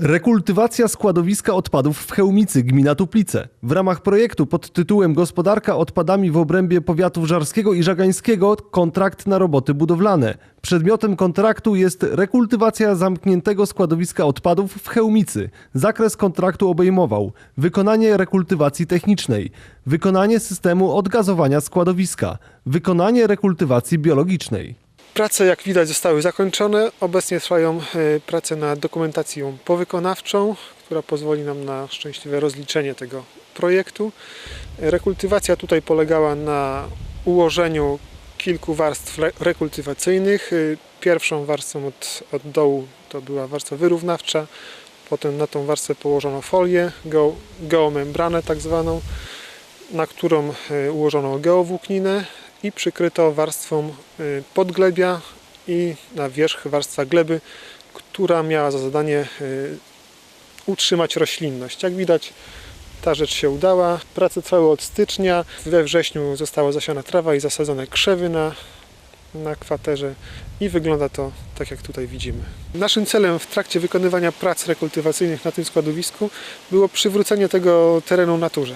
Rekultywacja składowiska odpadów w Chełmicy, gmina Tuplice. W ramach projektu pod tytułem Gospodarka odpadami w obrębie powiatów żarskiego i żagańskiego kontrakt na roboty budowlane. Przedmiotem kontraktu jest rekultywacja zamkniętego składowiska odpadów w Chełmicy. Zakres kontraktu obejmował wykonanie rekultywacji technicznej, wykonanie systemu odgazowania składowiska, wykonanie rekultywacji biologicznej. Prace, jak widać, zostały zakończone. Obecnie trwają e, prace nad dokumentacją powykonawczą, która pozwoli nam na szczęśliwe rozliczenie tego projektu. Rekultywacja tutaj polegała na ułożeniu kilku warstw re- rekultywacyjnych. E, Pierwszą warstwą od, od dołu to była warstwa wyrównawcza, potem na tą warstwę położono folię, geo, geomembranę tak zwaną, na którą e, ułożono geowłókninę i przykryto warstwą y, podglebia i na wierzch warstwa gleby, która miała za zadanie y, utrzymać roślinność. Jak widać, ta rzecz się udała. Prace trwały od stycznia. We wrześniu została zasiana trawa i zasadzone krzewy na, na kwaterze i wygląda to tak, jak tutaj widzimy. Naszym celem w trakcie wykonywania prac rekultywacyjnych na tym składowisku było przywrócenie tego terenu naturze.